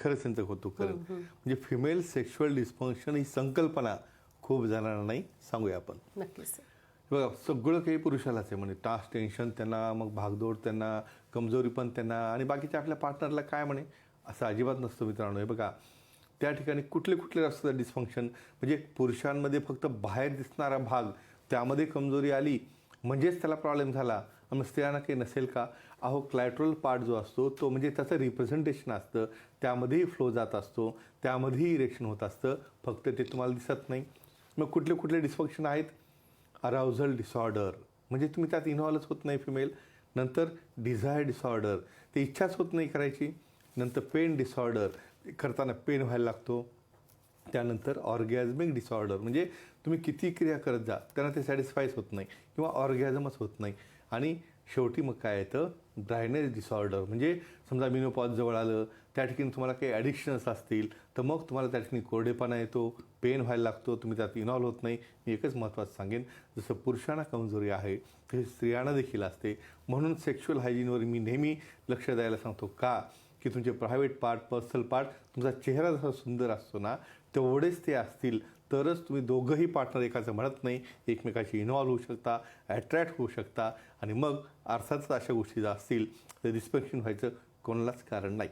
खरंच त्यांचं कौतुक करेन म्हणजे फिमेल सेक्शुअल डिस्फंक्शन ही संकल्पना खूप जणांना नाही सांगूया आपण. नक्कीच बघा सगळं काही पुरुषालाच आहे म्हणजे टास्क टेन्शन त्यांना मग भागदौड त्यांना कमजोरी पण त्यांना आणि बाकीच्या आपल्या पार्टनरला काय म्हणे? असं अजिबात नसतं मित्रांनो. हे बघा त्या ठिकाणी कुठले कुठले असतं डिस्फंक्शन म्हणजे पुरुषांमध्ये फक्त बाहेर दिसणारा भाग त्यामध्ये कमजोरी आली म्हणजेच त्याला प्रॉब्लेम झाला. मग स्त्रियांना काही नसेल का? अहो क्लॅट्रल पार्ट जो असतो तो म्हणजे त्याचं रिप्रेझेंटेशन असतं. त्यामध्येही फ्लो जात असतो. त्यामध्येही इरेक्शन होत असतं. फक्त ते तुम्हाला दिसत नाही. मग कुठले कुठले डिस्फंक्शन आहेत? अराउझल डिसऑर्डर म्हणजे तुम्ही त्यात इन्व्हॉल्वच होत नाही फिमेल नंतर डिझायर डिसऑर्डर ते इच्छाच होत नाही करायची. नंतर पेन डिसऑर्डर करताना पेन व्हायला लागतो. त्यानंतर ऑर्गॅझमिक डिसऑर्डर म्हणजे तुम्ही किती क्रिया करत जा त्यांना ते सॅटिस्फाईच होत नाही. किंवा ऑर्गॅझमच होत नाही. आणि शेवटी मग काय येतं? ड्रायनेज डिसऑर्डर म्हणजे समजा मिनोपॉज जवळ आलं त्या ठिकाणी तुम्हाला काही ॲडिक्शन्स असतील तर मग तुम्हाला त्या ठिकाणी कोरडेपणा येतो पेन व्हायला लागतो तुम्ही त्यात इन्व्हॉल्व होत नाही. मी एकच महत्त्वाचं सांगेन जसं पुरुषांना कमजोरी आहे तशी स्त्रियांना देखील असते. म्हणून सेक्शुअल हायजीनवर मी नेहमी लक्ष द्यायला सांगतो का? की तुमचे प्रायव्हेट पार्ट पर्सनल पार्ट तुमचा चेहरा जसा सुंदर असतो ना तेवढेच ते असतील तरच तुम्ही दोघंही पार्टनर एकाचं म्हणत नाही. एकमेकाशी इन्व्हॉल्व्ह होऊ शकता ॲट्रॅक्ट होऊ शकता. आणि मग अर्थातच अशा गोष्टी ज्या असतील तर रिस्पेक्शन व्हायचं कोणालाच कारण नाही.